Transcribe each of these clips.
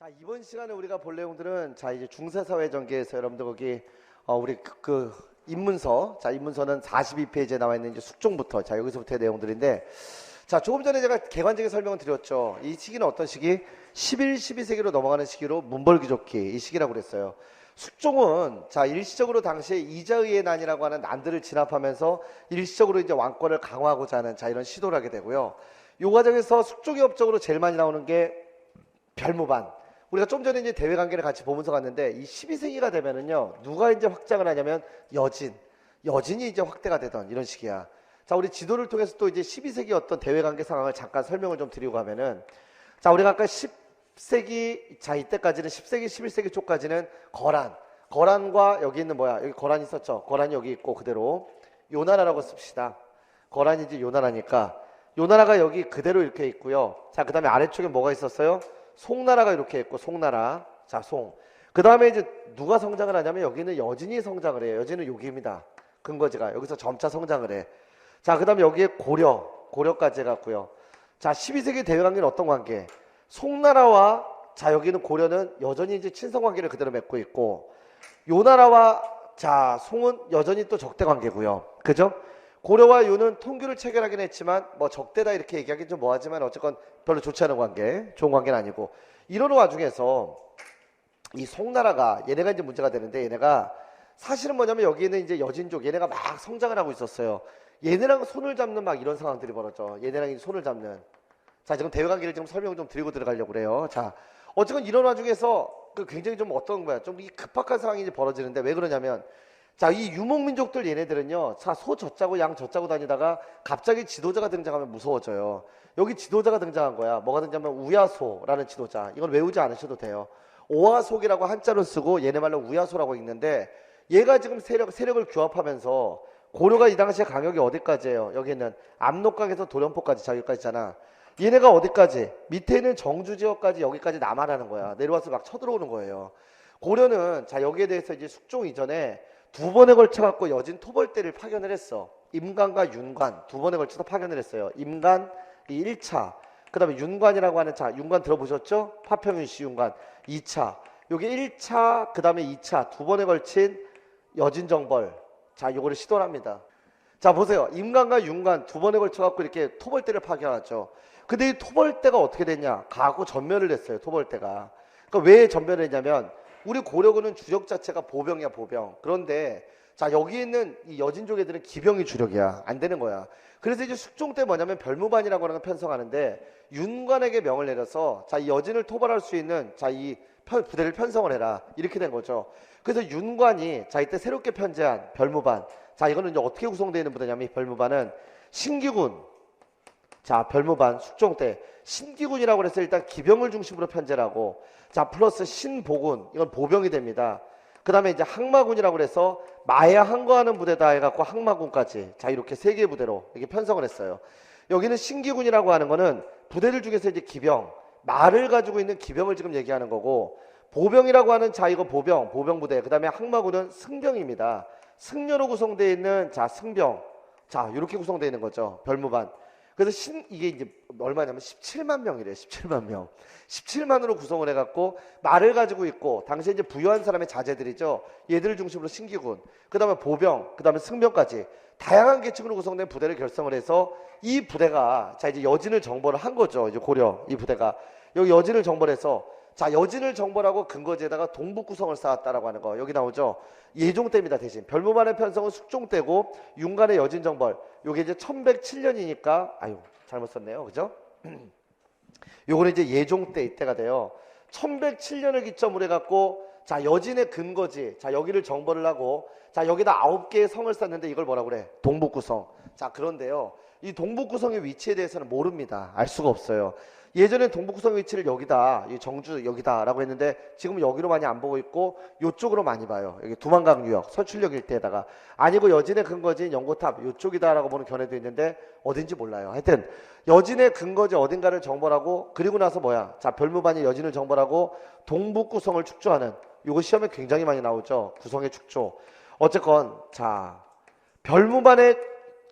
자 이번 시간에 우리가 볼 내용들은 자 이제 중세사회 전개에서 여러분들 거기 어, 우리 그, 그 입문서 자 입문서는 42페이지에 나와 있는 이제 숙종부터 자 여기서부터의 내용들인데 자 조금 전에 제가 개관적인 설명을 드렸죠. 이 시기는 어떤 시기? 11, 12세기로 넘어가는 시기로 문벌귀족기 이 시기라고 그랬어요. 숙종은 자 일시적으로 당시에 이자의의 난이라고 하는 난들을 진압하면서 일시적으로 이제 왕권을 강화하고자 하는 자 이런 시도를 하게 되고요. 요 과정에서 숙종의 업적으로 제일 많이 나오는 게 별무반. 우리가 좀 전에 이제 대외 관계를 같이 보면서 갔는데 이 12세기가 되면은요 누가 이제 확장을 하냐면 여진, 여진이 이제 확대가 되던 이런 시기야. 자 우리 지도를 통해서 또 이제 12세기 어떤 대외 관계 상황을 잠깐 설명을 좀 드리고 가면은 자 우리가 아까 10세기 자 이때까지는 10세기 11세기 초까지는 거란, 거란과 여기 있는 뭐야 여기 거란 있었죠. 거란이 여기 있고 그대로 요나라라고 씁시다. 거란이 이제 요나라니까 요나라가 여기 그대로 이렇게 있고요. 자 그 다음에 아래쪽에 뭐가 있었어요? 송나라가 이렇게 있고 송나라 자 송. 그 다음에 이제 누가 성장을 하냐면 여기는 여진이 성장을 해요. 여진은 여기입니다. 근거지가 여기서 점차 성장을 해. 자 그 다음에 여기에 고려 고려까지 해갖고요. 자 12세기 대외 관계는 어떤 관계? 송나라와 자 여기는 고려는 여전히 이제 친선 관계를 그대로 맺고 있고 요 나라와 자 송은 여전히 또 적대 관계고요. 그죠? 고려와 요는 통규를 체결하긴 했지만 뭐 적대다 이렇게 얘기하기 좀 뭐하지만 어쨌건 별로 좋지 않은 관계, 좋은 관계는 아니고 이러는 와중에서 이 송나라가 얘네가 이제 문제가 되는데 얘네가 사실은 뭐냐면 여기에는 이제 여진족 얘네가 막 성장을 하고 있었어요. 얘네랑 손을 잡는 막 이런 상황들이 벌어져. 얘네랑 손을 잡는. 자 지금 대외 관계를 좀 설명 좀 드리고 들어가려고 그래요. 자 어쨌건 이런 와중에서 그 굉장히 좀 어떤 거야 좀 이 급박한 상황이 이제 벌어지는데 왜 그러냐면 자, 이 유목민족들 얘네들은요, 자, 소 젖자고 양 젖자고 다니다가 갑자기 지도자가 등장하면 무서워져요. 여기 지도자가 등장한 거야. 뭐가 등장하면 우야소라는 지도자. 이건 외우지 않으셔도 돼요. 오화속이라고 한자로 쓰고 얘네 말로 우야소라고 읽는데 얘가 지금 세력, 세력을 규합하면서 고려가 이 당시에 강역이 어디까지예요? 여기는 압록강에서 도련포까지 자기까지 있잖아. 얘네가 어디까지? 밑에 있는 정주 지역까지 여기까지 남아라는 거야. 내려와서 막 쳐들어오는 거예요. 고려는 자 여기에 대해서 이제 숙종 이전에 두 번에 걸쳐 갖고 여진 토벌대를 파견을 했어. 임관과 윤관 두 번에 걸쳐서 파견을 했어요. 임관 이 1차. 그다음에 윤관이라고 하는 자, 윤관 들어보셨죠? 파평윤 씨 윤관 2차. 요게 1차, 그다음에 2차 두 번에 걸친 여진 정벌. 자, 요거를 시도를 합니다. 자, 보세요. 임관과 윤관 두 번에 걸쳐 갖고 이렇게 토벌대를 파견하죠. 근데 이 토벌대가 어떻게 됐냐? 가고 전멸을 했어요. 토벌대가. 그러니까 왜 전멸을 했냐면 우리 고려군은 주력 자체가 보병이야 보병. 그런데 자 여기 있는 이 여진족 애들은 기병이 주력이야. 안 되는 거야. 그래서 이제 숙종 때 뭐냐면 별무반이라고 하는 걸 편성하는데 윤관에게 명을 내려서 자 이 여진을 토벌할 수 있는 자이 부대를 편성을 해라. 이렇게 된 거죠. 그래서 윤관이 자 이때 새롭게 편제한 별무반. 자 이거는 이제 어떻게 구성되어 있는 부대냐면 이 별무반은 신기군. 자 별무반 숙종 때 신기군이라고 해서 일단 기병을 중심으로 편제하고 자 플러스 신보군 이건 보병이 됩니다. 그 다음에 이제 항마군이라고 그래서 마야 항거하는 부대다 해갖고 항마군까지 자 이렇게 세 개의 부대로 이렇게 편성을 했어요. 여기는 신기군이라고 하는 거는 부대들 중에서 이제 기병 말을 가지고 있는 기병을 지금 얘기하는 거고 보병이라고 하는 자 이거 보병 보병 부대 그 다음에 항마군은 승병입니다. 승려로 구성되어 있는 자 승병 자 이렇게 구성되어 있는 거죠 별무반 그래서 신, 이게 이제 얼마냐면 17만 명이래, 17만 명. 17만으로 구성을 해갖고 말을 가지고 있고, 당시에 이제 부유한 사람의 자제들이죠. 얘들을 중심으로 신기군, 그 다음에 보병, 그 다음에 승병까지 다양한 계층으로 구성된 부대를 결성을 해서 이 부대가 자 이제 여진을 정벌을 한 거죠. 이제 고려 이 부대가 여기 여진을 정벌해서 자 여진을 정벌하고 근거지에다가 동북 구성을 쌓았다라고 하는 거. 여기 나오죠. 예종 때입니다 대신. 별무반의 편성은 숙종 때고 윤관의 여진 정벌. 요게 이제 1107년이니까 아유 잘못 썼네요. 그죠? 요거는 이제 예종 때 이때가 돼요. 1107년을 기점으로 해갖고 자 여진의 근거지. 자 여기를 정벌을 하고 자 여기다 아홉 개의 성을 쌓는데 이걸 뭐라 그래? 동북구성. 자 그런데요. 이 동북구성의 위치에 대해서는 모릅니다. 알 수가 없어요 예전에 동북구성 위치를 여기다 이 정주 여기다라고 했는데 지금은 여기로 많이 안 보고 있고 이쪽으로 많이 봐요 여기 두만강 유역 서출역 일대에다가 아니고 여진의 근거지인 연고탑 이쪽이다라고 보는 견해도 있는데 어딘지 몰라요 하여튼 여진의 근거지 어딘가를 정벌하고 그리고 나서 뭐야 자 별무반이 여진을 정벌하고 동북구성을 축조하는 이거 시험에 굉장히 많이 나오죠. 구성의 축조. 어쨌건 자 별무반의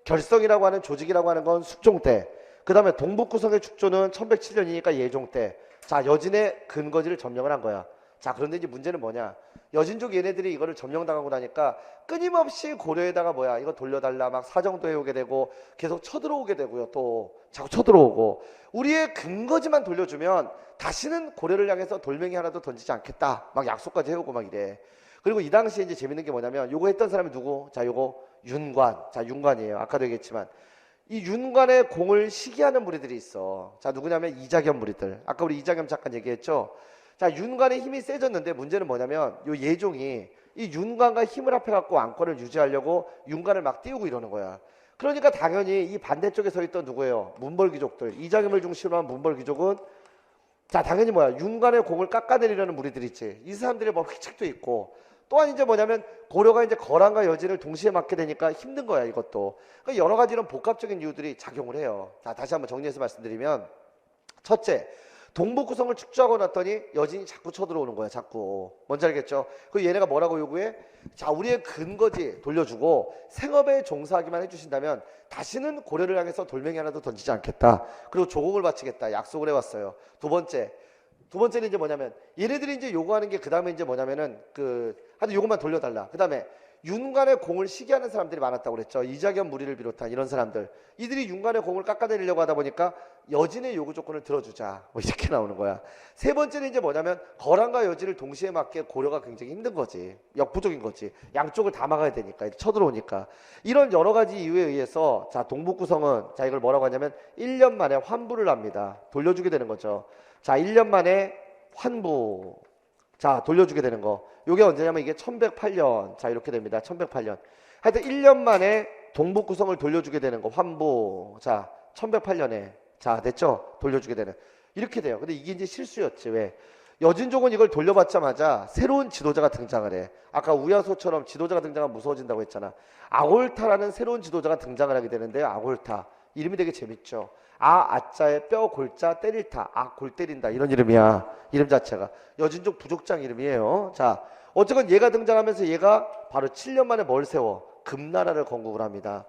결성이라고 하는 조직이라고 하는 건 숙종 때. 그 다음에 동북구성의 축조는 1107년이니까 예종 때. 자, 여진의 근거지를 점령을 한 거야. 자, 그런데 이제 문제는 뭐냐? 여진족 얘네들이 이거를 점령당하고 나니까 끊임없이 고려에다가 뭐야? 이거 돌려달라 막 사정도 해오게 되고 계속 쳐들어오게 되고요. 또 자꾸 쳐들어오고 우리의 근거지만 돌려주면 다시는 고려를 향해서 돌멩이 하나도 던지지 않겠다. 막 약속까지 해오고 막 이래. 그리고 이 당시에 이제 재밌는 게 뭐냐면 요거 했던 사람이 누구? 자, 요거 윤관. 자, 윤관이에요. 아까도 얘기했지만 이 윤관의 공을 시기하는 무리들이 있어. 자, 누구냐면 이자겸 무리들. 아까 우리 이자겸 잠깐 얘기했죠. 자, 윤관의 힘이 세졌는데 문제는 뭐냐면 요 예종이 이 윤관과 힘을 합해 갖고 왕권을 유지하려고 윤관을 막 띄우고 이러는 거야. 그러니까 당연히 이 반대쪽에 서 있던 누구예요? 문벌귀족들. 이자겸을 중심으로 한 문벌귀족은 자, 당연히 뭐야? 윤관의 공을 깎아내리려는 무리들이 있지. 이 사람들의 뭐 휘책도 있고 또한 이제 뭐냐면 고려가 이제 거란과 여진을 동시에 맡게 되니까 힘든 거야 이것도. 그러니까 여러 가지 이런 복합적인 이유들이 작용을 해요. 자 다시 한번 정리해서 말씀드리면 첫째 동북 구성을 축조하고 났더니 여진이 자꾸 쳐들어오는 거야 자꾸. 뭔지 알겠죠? 그 얘네가 뭐라고 요구해? 자 우리의 근거지 돌려주고 생업에 종사하기만 해주신다면 다시는 고려를 향해서 돌멩이 하나도 던지지 않겠다. 그리고 조공을 바치겠다 약속을 해왔어요. 두 번째 두 번째는 이제 뭐냐면 얘네들이 이제 요구하는 게 그 다음에 이제 뭐냐면은 그 하여튼 요것만 돌려달라. 그 다음에 윤관의 공을 시기하는 사람들이 많았다고 그랬죠. 이자겸 무리를 비롯한 이런 사람들. 이들이 윤관의 공을 깎아내리려고 하다 보니까 여진의 요구 조건을 들어주자. 뭐 이렇게 나오는 거야. 세 번째는 이제 뭐냐면 거란과 여진을 동시에 맞게 고려가 굉장히 힘든 거지. 역부족인 거지. 양쪽을 다 막아야 되니까. 쳐들어오니까. 이런 여러 가지 이유에 의해서 자 동북구성은 자 이걸 뭐라고 하냐면 1년 만에 환부를 합니다. 돌려주게 되는 거죠. 자 1년 만에 환부. 자 돌려주게 되는 거. 요게 언제냐면 이게 1108년. 자, 이렇게 됩니다. 1108년. 하여튼 1년 만에 동북 구성을 돌려주게 되는 거. 환부. 자, 1108년에. 자, 됐죠? 돌려주게 되는. 이렇게 돼요. 근데 이게 이제 실수였지. 왜? 여진족은 이걸 돌려받자마자 새로운 지도자가 등장을 해. 아까 우야소처럼 지도자가 등장하면 무서워진다고 했잖아. 아골타라는 새로운 지도자가 등장을 하게 되는데요. 아골타. 이름이 되게 재밌죠. 아, 아자에 뼈, 골자, 때릴타. 아, 골 때린다. 이런 이름이야. 이름 자체가. 여진족 부족장 이름이에요. 자, 어쨌건 얘가 등장하면서 얘가 바로 7년 만에 뭘 세워? 금나라를 건국을 합니다.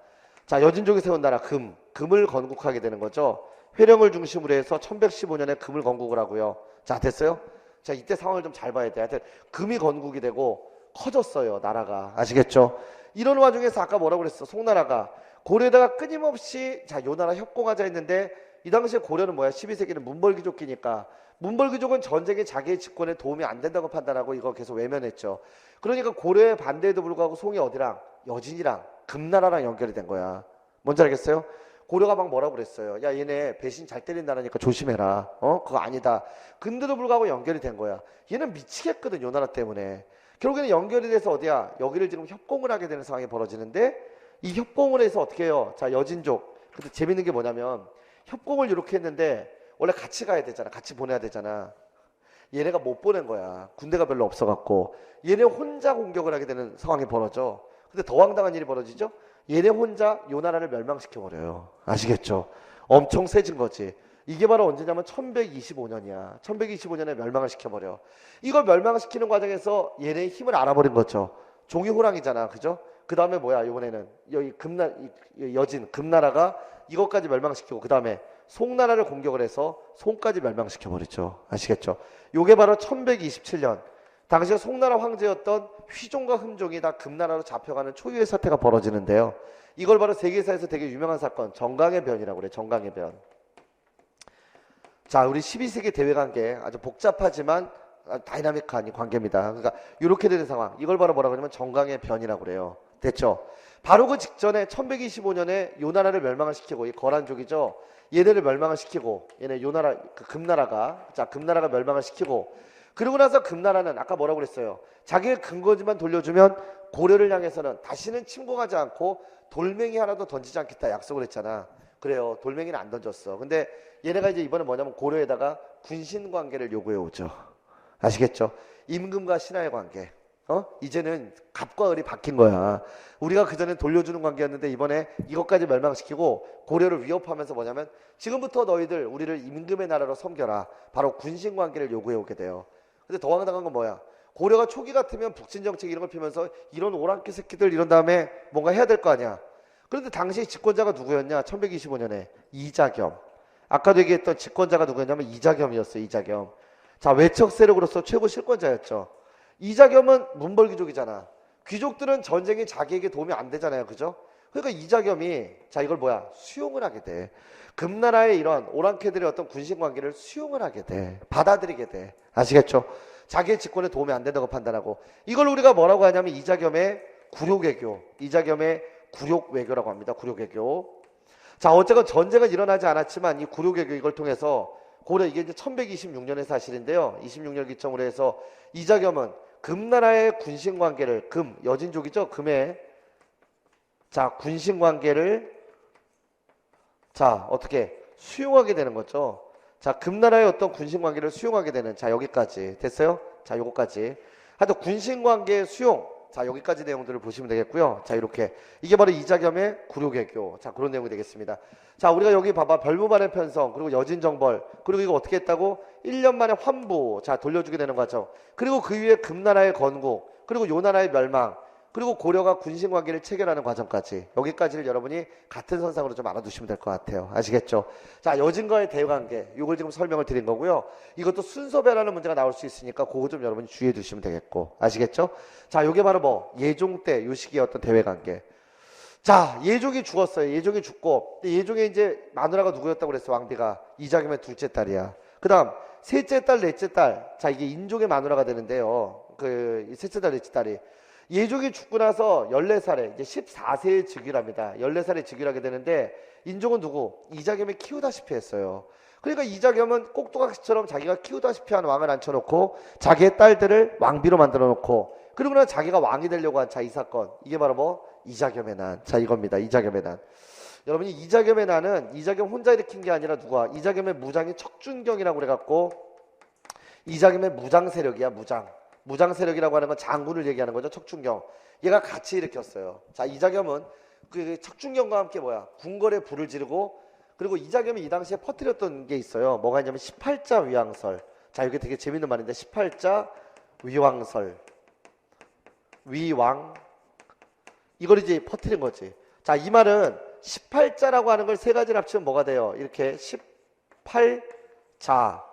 자, 여진족이 세운 나라 금. 금을 건국하게 되는 거죠. 회령을 중심으로 해서 1115년에 금을 건국을 하고요. 자, 됐어요? 자, 이때 상황을 좀 잘 봐야 돼. 하여튼 금이 건국이 되고 커졌어요, 나라가. 아시겠죠? 이런 와중에서 아까 뭐라고 그랬어? 송나라가 고려에다가 끊임없이 자, 요 나라 협공하자 했는데 이 당시에 고려는 뭐야? 12세기는 문벌귀족기니까 문벌귀족은 전쟁에 자기의 집권에 도움이 안 된다고 판단하고 이거 계속 외면했죠. 그러니까 고려의 반대에도 불구하고 송이 어디랑 여진이랑 금나라랑 연결이 된 거야. 뭔지 알겠어요? 고려가 막 뭐라고 그랬어요. 야 얘네 배신 잘 때린다니까 조심해라. 어 그거 아니다. 근데도 불구하고 연결이 된 거야. 얘는 미치겠거든 요 나라 때문에. 결국에는 연결이 돼서 어디야? 여기를 지금 협공을 하게 되는 상황이 벌어지는데 이 협공을 해서 어떻게 해요? 자 여진족. 근데 재밌는 게 뭐냐면 협공을 이렇게 했는데 원래 같이 가야 되잖아. 같이 보내야 되잖아. 얘네가 못 보낸 거야. 군대가 별로 없어갖고. 얘네 혼자 공격을 하게 되는 상황이 벌어져. 근데 더 황당한 일이 벌어지죠? 얘네 혼자 요 나라를 멸망시켜버려요. 아시겠죠? 엄청 세진 거지. 이게 바로 언제냐면 1125년이야. 1125년에 멸망을 시켜버려. 이걸 멸망시키는 과정에서 얘네의 힘을 알아버린 거죠. 종이 호랑이잖아. 그죠? 그 다음에 뭐야, 이번에는. 여기 금나, 여진, 금나라가 이것까지 멸망시키고, 그 다음에 송나라를 공격을 해서 송까지 멸망시켜버리죠. 아시겠죠? 요게 바로 1127년. 당시에 송나라 황제였던 휘종과 흠종이 다 금나라로 잡혀가는 초유의 사태가 벌어지는데요. 이걸 바로 세계사에서 되게 유명한 사건, 정강의 변이라고 그래, 정강의 변. 자, 우리 12세기 대외 관계 아주 복잡하지만 다이나믹한 관계입니다. 그러니까 이렇게 되는 상황. 이걸 바로 뭐라고 하냐면 정강의 변이라고 그래요. 됐죠? 바로 그 직전에 1125년에 요 나라를 멸망을 시키고 이 거란족이죠. 얘네를 멸망을 시키고 얘네 요 나라 그 금나라가 자 금나라가 멸망을 시키고 그러고 나서 금나라는 아까 뭐라고 그랬어요? 자기의 근거지만 돌려주면 고려를 향해서는 다시는 침공하지 않고 돌멩이 하나도 던지지 않겠다 약속을 했잖아. 그래요. 돌멩이는 안 던졌어. 근데 얘네가 이제 이번에 뭐냐면 고려에다가 군신 관계를 요구해 오죠. 아시겠죠? 임금과 신하의 관계. 어? 이제는 갑과 을이 바뀐 거야. 우리가 그전에 돌려주는 관계였는데 이번에 이것까지 멸망시키고 고려를 위협하면서 뭐냐면 지금부터 너희들 우리를 임금의 나라로 섬겨라. 바로 군신 관계를 요구해 오게 돼요. 근데 더 황당한 건 뭐야? 고려가 초기 같으면 북진 정책 이런 걸 피면서 이런 오랑캐 새끼들 이런 다음에 뭔가 해야 될 거 아니야. 그런데 당시 집권자가 누구였냐? 1125년에 이자겸. 아까도 얘기했던 집권자가 누구였냐면 이자겸이었어요. 이자겸. 자, 외척 세력으로서 최고 실권자였죠. 이자겸은 문벌귀족이잖아. 귀족들은 전쟁이 자기에게 도움이 안 되잖아요. 그죠? 그러니까 이자겸이 자 이걸 뭐야 수용을 하게 돼 금나라의 이런 오랑캐들의 어떤 군신 관계를 수용을 하게 돼 받아들이게 돼 아시겠죠? 자기의 직권에 도움이 안 된다고 판단하고 이걸 우리가 뭐라고 하냐면 이자겸의 굴욕외교 이자겸의 굴욕외교라고 합니다 굴욕외교 자 어쨌건 전쟁은 일어나지 않았지만 이 굴욕외교 이걸 통해서 고려 이게 이제 1126년의 사실인데요 26년 기점으로 해서 이자겸은 금나라의 군신 관계를 금 여진족이죠 금의 자, 군신 관계를 자, 어떻게 수용하게 되는 거죠. 자, 금나라의 어떤 군신 관계를 수용하게 되는 자, 여기까지 됐어요? 자, 요거까지. 하여튼 군신 관계 수용. 자, 여기까지 내용들을 보시면 되겠고요. 자, 이렇게 이게 바로 이자겸의 구류개교. 자, 그런 내용이 되겠습니다. 자, 우리가 여기 봐봐. 별무반의 편성, 그리고 여진정벌, 그리고 이거 어떻게 했다고? 1년 만에 환부. 자, 돌려주게 되는 거죠. 그리고 그 위에 금나라의 건국, 그리고 요나라의 멸망, 그리고 고려가 군신 관계를 체결하는 과정까지 여기까지를 여러분이 같은 선상으로 좀 알아두시면 될 것 같아요. 아시겠죠? 자, 여진과의 대관계 이걸 지금 설명을 드린 거고요. 이것도 순서배라는 문제가 나올 수 있으니까 그거 좀 여러분이 주의해 두시면 되겠고 아시겠죠? 자, 요게 바로 뭐 예종 때요 시기의 어떤 대외 관계. 자, 예종이 죽었어요. 예종이 죽고 예종의 이제 마누라가 누구였다고 그랬어? 왕비가 이자겸의 둘째 딸이야. 그다음 셋째 딸, 넷째 딸. 자, 이게 인종의 마누라가 되는데요. 그 셋째 딸, 넷째 딸이 예종이 죽고 나서 14살에 이제 14세의 즉위랍니다. 14살에 즉위하게 되는데 인종은 누구? 이자겸이 키우다시피 했어요. 그러니까 이자겸은 꼭두각시처럼 자기가 키우다시피 한 왕을 앉혀놓고 자기의 딸들을 왕비로 만들어 놓고 그리고 는 자기가 왕이 되려고 한 자 이 사건 이게 바로 뭐 이자겸의 난. 자 이겁니다. 이자겸의 난. 여러분이 이자겸의 난은 이자겸 혼자 일으킨 게 아니라 누가 이자겸의 무장이 척준경이라고 그래갖고 이자겸의 무장 세력이야 무장. 무장 세력이라고 하는 건 장군을 얘기하는 거죠. 척춘경. 얘가 같이 일으켰어요. 자, 이자겸은 그 척춘경과 함께 뭐야? 궁궐에 불을 지르고 그리고 이자겸이 이 당시에 퍼뜨렸던 게 있어요. 뭐가 있냐면 18자 위왕설. 자, 이게 되게 재밌는 말인데 18자 위왕설. 위왕 이걸 이제 퍼뜨린 거지. 자, 이 말은 18자라고 하는 걸 세 가지를 합치면 뭐가 돼요? 이렇게 18자.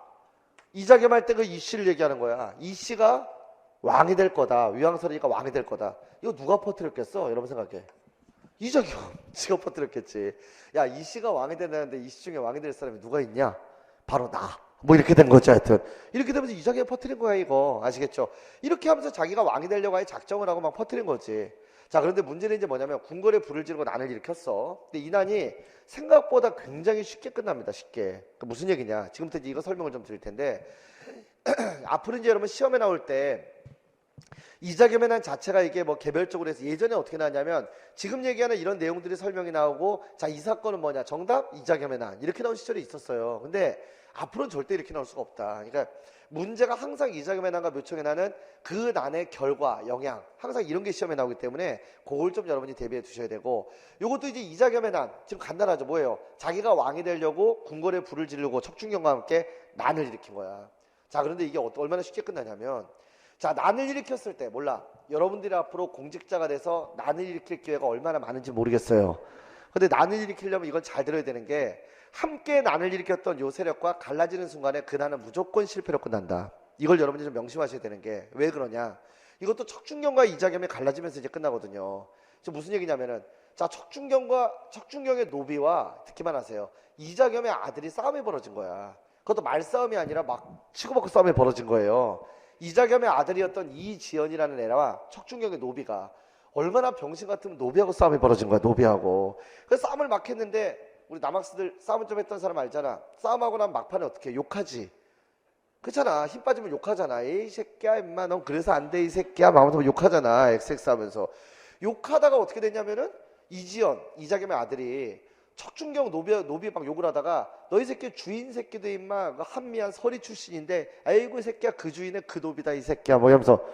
이자겸 할 때 그 이씨를 얘기하는 거야. 이씨가 왕이 될 거다. 위왕설이니까 왕이 될 거다. 이거 누가 퍼뜨렸겠어? 여러분 생각해. 이적이 지가 퍼뜨렸겠지. 야, 이 씨가 왕이 된다는데 이 씨 중에 왕이 될 사람이 누가 있냐? 바로 나. 뭐 이렇게 된 거죠, 하여튼. 이렇게 되면서 이자기가 퍼뜨린 거야, 이거. 아시겠죠? 이렇게 하면서 자기가 왕이 되려고 아예 작정을 하고 막 퍼뜨린 거지. 자, 그런데 문제는 이제 뭐냐면 궁궐에 불을 지르고 난을 일으켰어. 근데 이 난이 생각보다 굉장히 쉽게 끝납니다, 쉽게. 그 무슨 얘기냐? 지금부터 이제 이거 설명을 좀 드릴 텐데. 앞으로 이제 여러분 시험에 나올 때 이자겸의 난 자체가 이게 뭐 개별적으로 해서 예전에 어떻게 나왔냐면 지금 얘기하는 이런 내용들이 설명이 나오고 자 이 사건은 뭐냐 정답 이자겸의 난 이렇게 나온 시절이 있었어요. 근데 앞으로는 절대 이렇게 나올 수가 없다. 그러니까 문제가 항상 이자겸의 난과 난은 그 난의 결과, 영향 항상 이런 게 시험에 나오기 때문에 그걸 좀 여러분이 대비해 두셔야 되고 이것도 이제 이자겸의 난 지금 간단하죠. 뭐예요? 자기가 왕이 되려고 궁궐에 불을 지르고 척춘경과 함께 난을 일으킨 거야. 자 그런데 이게 얼마나 쉽게 끝나냐면 자, 난을 일으켰을 때 몰라. 여러분들이 앞으로 공직자가 돼서 난을 일으킬 기회가 얼마나 많은지 모르겠어요. 근데 난을 일으키려면 이건 잘 들어야 되는 게 함께 난을 일으켰던 요 세력과 갈라지는 순간에 그 난은 무조건 실패로 끝난다. 이걸 여러분들이 좀 명심하셔야 되는 게 왜 그러냐? 이것도 척준경과 이자겸이 갈라지면서 이제 끝나거든요. 무슨 얘기냐면은 자 척준경과 척준경의 노비와 듣기만 하세요. 이자겸의 아들이 싸움이 벌어진 거야. 그것도 말싸움이 아니라 막 치고받고 싸움이 벌어진 거예요. 이자겸의 아들이었던 이지연이라는 애와 척준경의 노비가 얼마나 병신 같으면 노비하고 싸움이 벌어진 거야 노비하고. 그래서 싸움을 막 했는데 우리 남학스들 싸움을 좀 했던 사람 알잖아. 싸움하고 난 막판에 어떻게 욕하지. 그렇잖아. 힘 빠지면 욕하잖아 에이 새끼야 임마. 넌 그래서 안 돼 이 새끼야. 마음으로 욕하잖아 엑스 엑스 하면서. 욕하다가 어떻게 됐냐면은 이지연 이자겸의 아들이 척준경 노비, 노비 막 욕을 하다가 너희 새끼 주인 새끼도 임마 그 한미한 서리 출신인데 아이고 이 새끼야 그 주인의 그 노비다 이 새끼야. 뭐 이러면서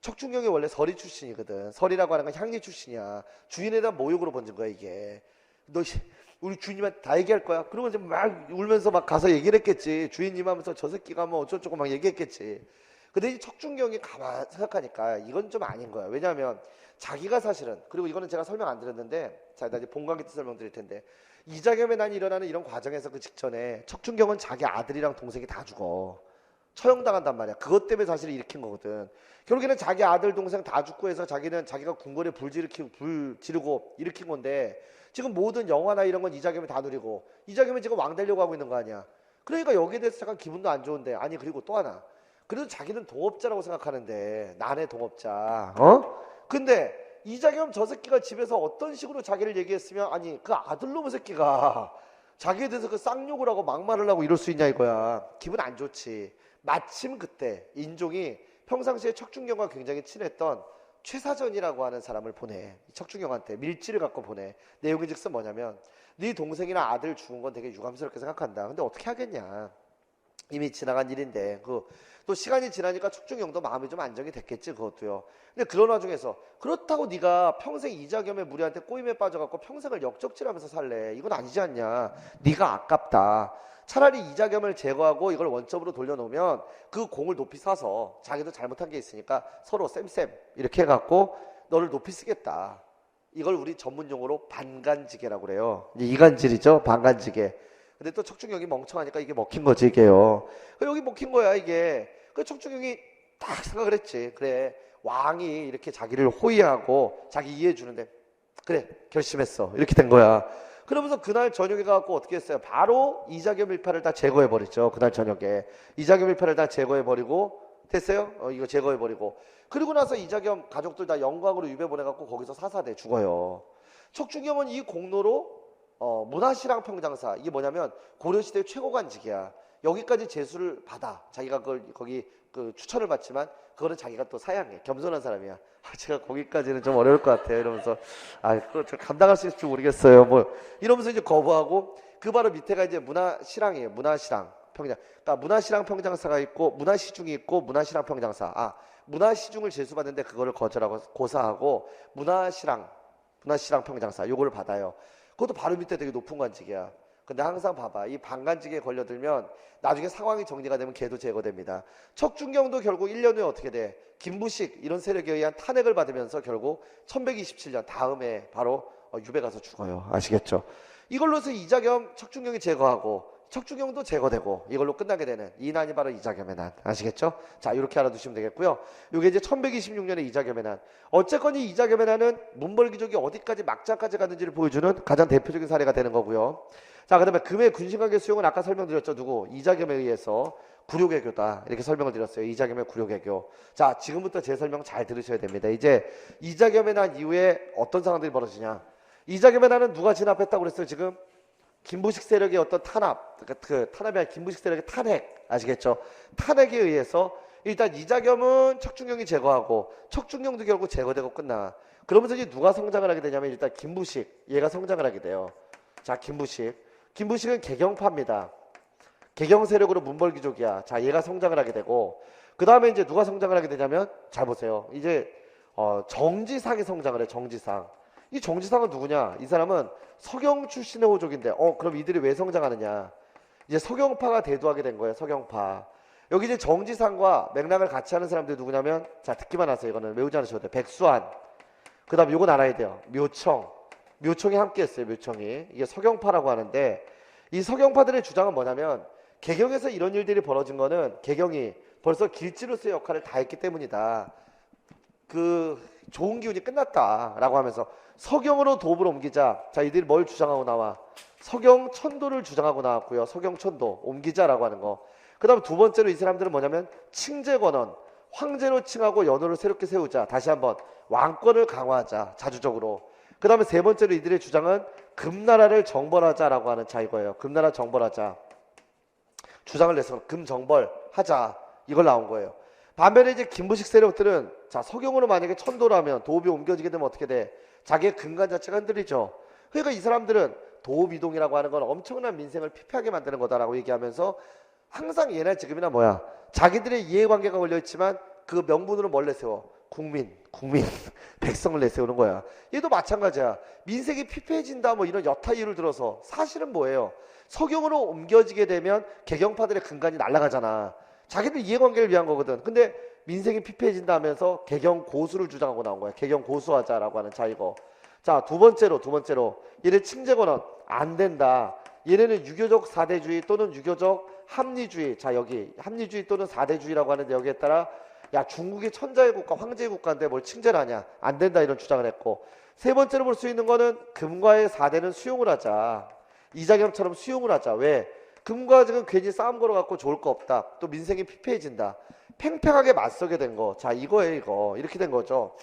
척준경이 원래 서리 출신이거든. 서리라고 하는 건 향리 출신이야. 주인에 대한 모욕으로 번진 거야 이게. 너 우리 주인님한테 다 얘기할 거야? 그러면 이제 막 울면서 막 가서 얘기를 했겠지. 주인님 하면서 저 새끼가 뭐 어쩌고저쩌고 막 얘기했겠지 근데 이 척준경이 가만 생각하니까 이건 좀 아닌 거야 왜냐하면 자기가 사실은 그리고 이거는 제가 설명 안 드렸는데 자 이제 본관계 때 설명드릴 텐데 이자겸의 난이 일어나는 이런 과정에서 그 직전에 척준경은 자기 아들이랑 동생이 다 죽어 처형당한단 말이야. 그것 때문에 사실 일으킨 거거든. 결국에는 자기 아들 동생 다 죽고 해서 자기는 자기가 궁궐에 불 지르키고 불 지르고 일으킨 건데 지금 모든 영화나 이런 건 이자겸이 다 누리고 이자겸이 지금 왕 되려고 하고 있는 거 아니야. 그러니까 여기에 대해서 잠깐 기분도 안 좋은데 아니 그리고 또 하나 그래도 자기는 동업자라고 생각하는데 난의 동업자 어? 근데 이자겸 저 새끼가 집에서 어떤 식으로 자기를 얘기했으면 아니 그 아들놈의 새끼가 자기에 대해서 그 쌍욕을 하고 막말을 하고 이럴 수 있냐 이거야. 기분 안 좋지. 마침 그때 인종이 평상시에 척준경과 굉장히 친했던 최사전이라고 하는 사람을 보내. 이 척준경한테 밀지를 갖고 보내. 내용이 즉슨 뭐냐면 네 동생이나 아들 죽은 건 되게 유감스럽게 생각한다. 근데 어떻게 하겠냐 이미 지나간 일인데 그 또 시간이 지나니까 척준경도 마음이 좀 안정이 됐겠지 그것도요. 근데 그런 와중에서 그렇다고 네가 평생 이자겸의 무리한테 꼬임에 빠져갖고 평생을 역적질하면서 살래 이건 아니지 않냐. 네가 아깝다. 차라리 이자겸을 제거하고 이걸 원점으로 돌려놓으면 그 공을 높이 사서 자기도 잘못한 게 있으니까 서로 쌤쌤 이렇게 해갖고 너를 높이 쓰겠다. 이걸 우리 전문 용어로 반간지게라고 그래요. 이간질이죠. 반간지게. 근데 또 척준경이 멍청하니까 이게 먹힌 거지 이게요. 그 여기 먹힌 거야 이게. 그 척준경이 딱 생각을 했지. 그래 왕이 이렇게 자기를 호위하고 자기 이해해 주는데 그래 결심했어. 이렇게 된 거야. 그러면서 그날 저녁에 가갖고 어떻게 했어요? 바로 이자겸 일파를 다 제거해 버렸죠. 그날 저녁에 이자겸 일파를 다 제거해 버리고 됐어요? 어, 이거 제거해 버리고 그리고 나서 이자겸 가족들 다 영광으로 유배 보내갖고 거기서 사사돼 죽어요. 척준경은 이 공로로 어, 문화시랑 평장사 이게 뭐냐면 고려시대 최고 관직이야. 여기까지 재수를 받아. 자기가 그걸 거기 그 추천을 받지만 그거는 자기가 또 사양해. 겸손한 사람이야. 아, 제가 거기까지는 좀 어려울 것 같아요. 이러면서 아, 저 감당할 수 있을지 모르겠어요. 뭐 이러면서 이제 거부하고 그 바로 밑에가 이제 문화시랑이에요. 문화시랑 평장. 그러니까 문화시랑 평장사가 있고 문화시중이 있고 문화시랑 평장사. 아, 문화시중을 재수받는데 그거를 거절하고 고사하고 문화시랑 문화시랑 평장사 요거를 받아요. 그것도 바로 밑에 되게 높은 관직이야. 근데 항상 봐봐. 이 반간직에 걸려들면 나중에 상황이 정리가 되면 걔도 제거됩니다. 척준경도 결국 1년 후에 어떻게 돼? 김부식 이런 세력에 의한 탄핵을 받으면서 결국 1127년 다음에 바로 어, 유배 가서 죽어요. 아시겠죠? 이걸로서 이자겸 척준경이 제거하고 척준경도 제거되고 이걸로 끝나게 되는 이 난이 바로 이자겸의 난. 아시겠죠? 자 이렇게 알아두시면 되겠고요. 이게 이제 1126년의 이자겸의 난. 어쨌건 이 이자겸의 난은 문벌귀족이 어디까지 막장까지 갔는지를 보여주는 가장 대표적인 사례가 되는 거고요. 자 그다음에 금의 군신관계 수용은 아까 설명드렸죠. 누구? 이자겸에 의해서 구료개교다. 이렇게 설명을 드렸어요. 이자겸의 구료개교. 자 지금부터 제 설명 잘 들으셔야 됩니다. 이제 이자겸의 난 이후에 어떤 상황들이 벌어지냐? 이자겸의 난은 누가 진압했다고 그랬어요 지금 김부식 세력의 어떤 탄압, 그러니까 그 탄압이 아니라 김부식 세력의 탄핵 아시겠죠? 탄핵에 의해서 일단 이자겸은 척준경이 제거하고 척준경도 결국 제거되고 끝나. 그러면서 이제 누가 성장을 하게 되냐면 일단 김부식 얘가 성장을 하게 돼요. 자 김부식, 김부식은 개경파입니다. 개경 세력으로 문벌귀족이야. 자 얘가 성장을 하게 되고 그 다음에 이제 누가 성장을 하게 되냐면 잘 보세요. 이제 어, 정지상이 성장을 해. 정지상. 이 정지상은 누구냐? 이 사람은 서경 출신의 호족인데, 어, 그럼 이들이 왜 성장하느냐? 이제 서경파가 대두하게 된 거예요, 서경파. 여기 이제 정지상과 맥락을 같이 하는 사람들이 누구냐면, 자, 듣기만 하세요. 이거는 외우지 않으셔도 돼요. 백수한. 그 다음 요건 알아야 돼요. 묘청. 묘청이 함께 했어요, 묘청이. 이게 서경파라고 하는데, 이 서경파들의 주장은 뭐냐면, 개경에서 이런 일들이 벌어진 거는 개경이 벌써 길지로서의 역할을 다 했기 때문이다. 그 좋은 기운이 끝났다라고 하면서 서경으로 도읍을 옮기자. 자, 이들이 뭘 주장하고 나와? 서경 천도를 주장하고 나왔고요. 서경 천도 옮기자라고 하는 거. 그다음 두 번째로 이 사람들은 뭐냐면 칭제 권원, 황제로 칭하고 연호를 새롭게 세우자. 다시 한번 왕권을 강화하자. 자주적으로. 그다음에 세 번째로 이들의 주장은 금나라를 정벌하자라고 하는 자 이거예요. 금나라 정벌하자. 주장을 내서 금정벌 하자. 이걸 나온 거예요. 반면에 이제 김부식 세력들은 자 서경으로 만약에 천도라면 도읍이 옮겨지게 되면 어떻게 돼? 자기의 근간 자체가 흔들리죠. 그러니까 이 사람들은 도읍 이동이라고 하는 건 엄청난 민생을 피폐하게 만드는 거다라고 얘기하면서 항상 예나 지금이나 뭐야 자기들의 이해관계가 걸려 있지만 그 명분으로 뭘 내세워? 국민, 국민, 백성을 내세우는 거야. 얘도 마찬가지야. 민생이 피폐해진다 뭐 이런 여타 이유를 들어서 사실은 뭐예요? 서경으로 옮겨지게 되면 개경파들의 근간이 날아가잖아. 자기들 이해관계를 위한 거거든. 근데 민생이 피폐해진다 하면서 개경 고수를 주장하고 나온 거야. 개경 고수하자라고 하는 자 이거. 자, 두 번째로 두 번째로 얘네 칭제권은 안 된다. 얘네는 유교적 사대주의 또는 유교적 합리주의. 자, 여기 합리주의 또는 사대주의라고 하는데 여기에 따라 야, 중국이 천자의 국가, 황제의 국가인데 뭘 칭제를 하냐? 안 된다 이런 주장을 했고 세 번째로 볼 수 있는 거는 금과의 사대는 수용을 하자. 이자겸처럼 수용을 하자. 왜? 금과 지금 괜히 싸움 걸어갖고 좋을 거 없다. 또 민생이 피폐해진다. 팽팽하게 맞서게 된 거. 자, 이거예요, 이거. 이렇게 된 거죠.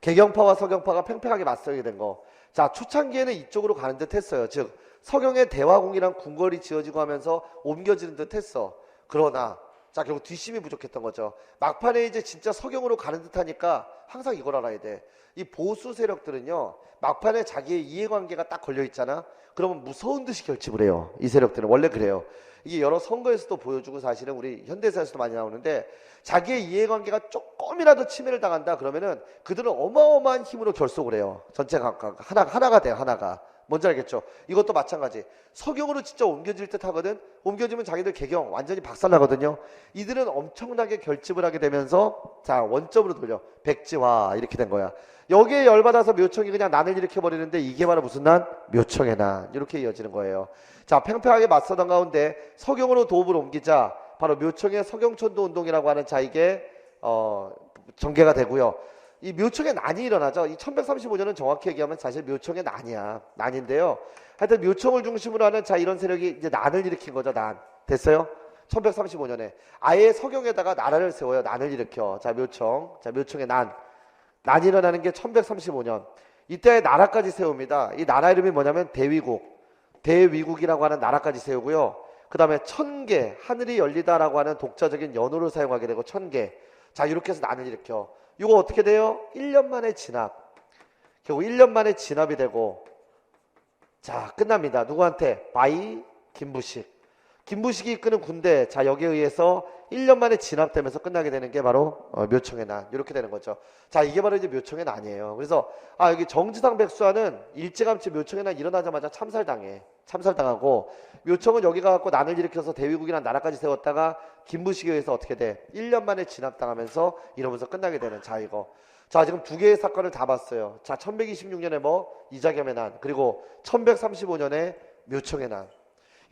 개경파와 서경파가 팽팽하게 맞서게 된 거. 자, 초창기에는 이쪽으로 가는 듯 했어요. 즉, 서경의 대화궁이랑 궁궐이 지어지고 하면서 옮겨지는 듯 했어. 그러나, 자, 결국 뒷심이 부족했던 거죠. 막판에 이제 진짜 서경으로 가는 듯 하니까 항상 이걸 알아야 돼. 이 보수 세력들은요, 막판에 자기의 이해관계가 딱 걸려 있잖아? 그러면 무서운 듯이 결집을 해요. 이 세력들은. 원래 그래요. 이게 여러 선거에서도 보여주고 사실은 우리 현대사에서도 많이 나오는데 자기의 이해관계가 조금이라도 침해를 당한다 그러면은 그들은 어마어마한 힘으로 결속을 해요. 전체 각각 하나 하나가 돼요. 하나가. 뭔지 알겠죠? 이것도 마찬가지. 서경으로 진짜 옮겨질 듯 하거든. 옮겨지면 자기들 개경 완전히 박살나거든요. 이들은 엄청나게 결집을 하게 되면서 자 원점으로 돌려 백지화 이렇게 된 거야. 여기에 열받아서 묘청이 그냥 난을 일으켜 버리는데 이게 바로 무슨 난? 묘청의 난 이렇게 이어지는 거예요. 자 팽팽하게 맞서던 가운데 서경으로 도읍을 옮기자 바로 묘청의 서경천도 운동이라고 하는 자 이게 어 전개가 되고요. 이 묘청의 난이 일어나죠. 이 1135년은 정확히 얘기하면 사실 묘청의 난이야. 난인데요. 하여튼 묘청을 중심으로 하는 자 이런 세력이 이제 난을 일으킨 거죠. 난. 됐어요? 1135년에 아예 서경에다가 나라를 세워요. 난을 일으켜. 자 묘청. 자 묘청의 난. 난이 일어나는 게 1135년. 이때 나라까지 세웁니다. 이 나라 이름이 뭐냐면 대위국. 대위국이라고 하는 나라까지 세우고요. 그 다음에 천개, 하늘이 열리다라고 하는 독자적인 연호를 사용하게 되고 천개. 자, 이렇게 해서 난을 일으켜. 이거 어떻게 돼요? 1년 만에 진압. 결국 1년 만에 진압이 되고, 자, 끝납니다. 누구한테? 바이 김부식. 김부식이 이끄는 군대, 자, 여기에 의해서 1년 만에 진압되면서 끝나게 되는 게 바로 어, 묘청의 난. 이렇게 되는 거죠. 자, 이게 바로 이제 묘청의 난이에요. 그래서, 아, 여기 정지상 백수하는 일찌감치 묘청의 난 일어나자마자 참살당해. 참살당하고, 묘청은 여기 가갖고 난을 일으켜서 대위국이란 나라까지 세웠다가 김부식에 의해서 어떻게 돼? 1년 만에 진압당하면서 이러면서 끝나게 되는 자 이거. 자 지금 두 개의 사건을 다 봤어요. 자 1126년에 뭐 이자겸의 난 그리고 1135년에 묘청의 난.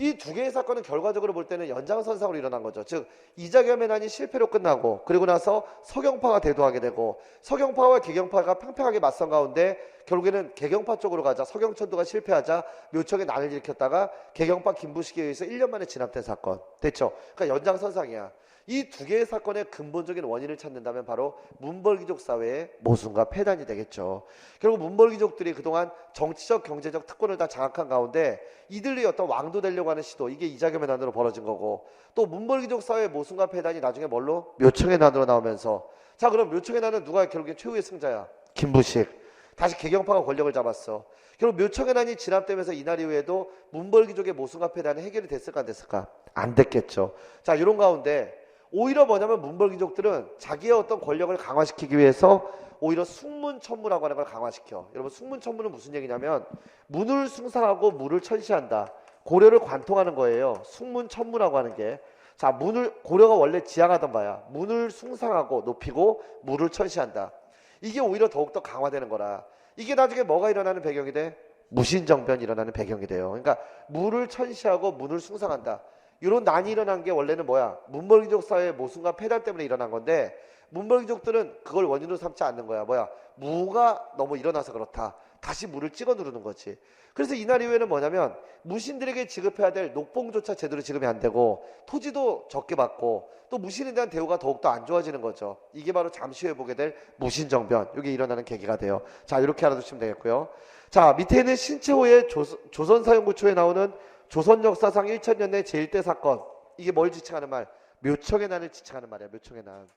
이 두 개의 사건은 결과적으로 볼 때는 연장선상으로 일어난 거죠. 즉 이자겸의 난이 실패로 끝나고 그리고 나서 서경파가 대도하게 되고 서경파와 개경파가 팽팽하게 맞선 가운데 결국에는 개경파 쪽으로 가자 서경천도가 실패하자 묘청의 난을 일으켰다가 개경파 김부식에 의해서 1년 만에 진압된 사건 됐죠. 그러니까 연장선상이야. 이 두 개의 사건의 근본적인 원인을 찾는다면 바로 문벌귀족 사회의 모순과 폐단이 되겠죠. 결국 문벌귀족들이 그동안 정치적 경제적 특권을 다 장악한 가운데 이들이 어떤 왕도 되려고 하는 시도 이게 이자겸의 난으로 벌어진 거고 또 문벌귀족 사회의 모순과 폐단이 나중에 뭘로 묘청의 난으로 나오면서 자 그럼 묘청의 난은 누가 결국엔 최후의 승자야? 김부식. 다시 개경파가 권력을 잡았어. 결국 묘청의 난이 진압되면서 이날 이후에도 문벌귀족의 모순과 폐단이 해결이 됐을까 안 됐을까? 안 됐겠죠. 자 이런 가운데 오히려 뭐냐면 문벌귀족들은 자기의 어떤 권력을 강화시키기 위해서 오히려 숙문천무라고 하는 걸 강화시켜. 여러분 숙문천무는 무슨 얘기냐면 문을 숭상하고 물을 천시한다. 고려를 관통하는 거예요. 숙문천무라고 하는 게. 자 문을 고려가 원래 지향하던 바야. 문을 숭상하고 높이고 물을 천시한다. 이게 오히려 더욱더 강화되는 거라. 이게 나중에 뭐가 일어나는 배경이 돼? 무신정변이 일어나는 배경이 돼요. 그러니까 물을 천시하고 문을 숭상한다. 이런 난이 일어난 게 원래는 뭐야? 문벌귀족 사회의 모순과 폐단 때문에 일어난 건데 문벌귀족들은 그걸 원인으로 삼지 않는 거야. 뭐야? 무가 너무 일어나서 그렇다. 다시 물을 찍어 누르는 거지. 그래서 이날 이후에는 뭐냐면 무신들에게 지급해야 될 녹봉조차 제대로 지급이 안 되고 토지도 적게 받고 또 무신에 대한 대우가 더욱더 안 좋아지는 거죠. 이게 바로 잠시 후에 보게 될 무신정변. 이게 일어나는 계기가 돼요. 자, 이렇게 알아두시면 되겠고요. 자, 밑에 있는 신채호의 조선, 조선사용구초에 나오는 조선 역사상 1000년의 제1대 사건. 이게 뭘 지칭하는 말? 묘청의 난을 지칭하는 말이야. 묘청의 난.